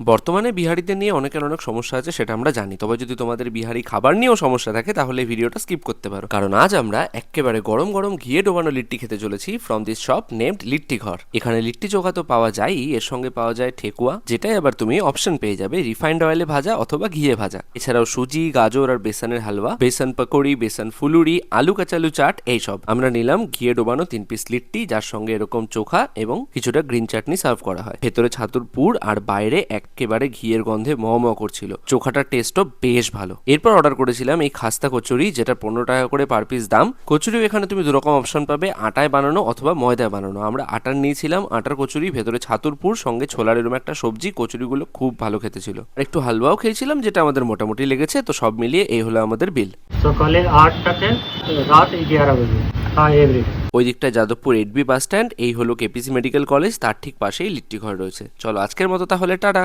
বর্তমানে বিহারিদের নিয়ে অনেকের অনেক সমস্যা আছে, সেটা আমরা জানি। তবে যদি তোমাদের বিহারি খাবার নিয়েও সমস্যা থাকে, তাহলে ভিডিওটা স্কিপ করতে পারো। কারণ আজ আমরা একেবারে গরম গরম ঘিয়ে ডোবানো লিট্টি খেতে চলেছি from this shop named Litti Ghar. এখানে লিট্টি চোখা তো পাওয়া যায়ই এর সঙ্গে পাওয়া যায় ঠেকুয়া, যেটাই আবার তুমি অপশন পেয়ে যাবে রিফাইন্ড অয়েলে ভাজা অথবা ঘিয়ে ভাজা। এছাড়াও সুজি, গাজর আর বেসনের হালুয়া, বেসন পকোড়ি, বেসন ফুলুরি, আলু কাচালু চাট, এইসব। আমরা নিলাম ঘিয়ে ডোবানো তিন পিস লিট্টি, যার সঙ্গে এরকম চোখা এবং কিছুটা গ্রিন চাটনি সার্ভ করা হয়। ভেতরে ছাতুর পুর আর বাইরে একেবারে ঘিয়ের গন্ধে ম ম করছিল। চোখাটার টেস্টও বেশ ভালো। এরপর অর্ডার করেছিলাম এই খাস্তা কচুরি যেটা পনেরো টাকা করে পার পিস দাম। কচুরিও এখানে তুমি দুরকম অপশন পাবে আটায় বানানো অথবা ময়দায় বানানো। আমরা আটার নিয়েছিলাম আটার কচুরি ভেতরে ছাতুরপুর সঙ্গে ছোলার এরকম একটা সবজি। কচুরিগুলো খুব ভালো খেতে ছিল। আর একটু হালুয়াও খেয়েছিলাম যেটা আমাদের মোটামুটি লেগেছে তো সব মিলিয়ে এই হলো আমাদের বিল সকালে আটটা রাত এগারো বাজে। হ্যাঁ এভরি ওই দিকটায় যাদবপুর এডবি বাস স্ট্যান্ড এই হলো কেপিসি মেডিকেল কলেজ তার ঠিক পাশেই লিট্টি ঘর রয়েছে। চলো আজকের মতো তাহলে টাটা।